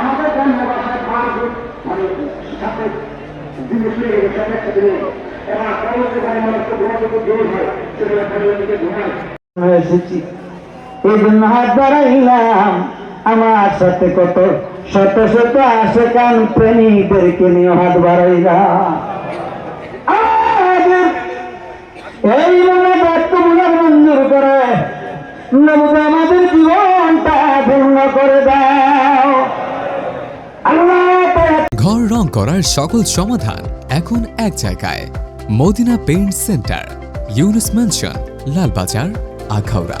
আমাদের আমার সাথে কত শত শত আসে কান প্রেমীদেরকে নিয়ে হাত বাড়াইলাম আমাদের এই মনে বক্তব্য মঞ্জুর করে নবুদ আমাদের জীবনটা পূর্ণ করে দাও। ঘর রং করার সকল সমাধান এখন এক জায়গায়। Madina paint center Yunus mansion Lalbazar Akhaura.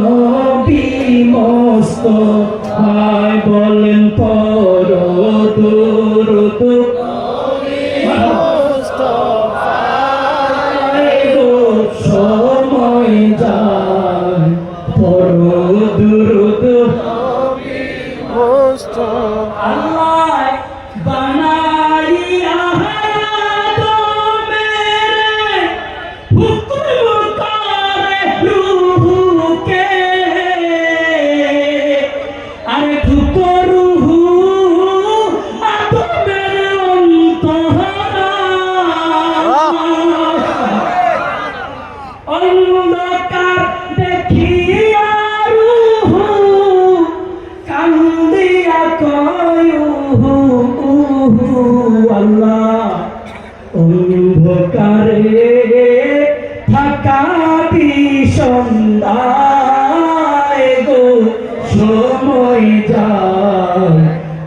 মস্ত হয় বলেন পর দুরুদ। আল্লাহ অন্ধকারে থাকা বিষন্দায় গো সময় যায়।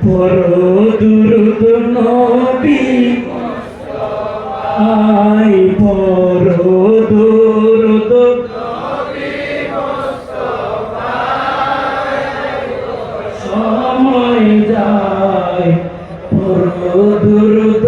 পর দুরুদ নবী আই পর দুরুদ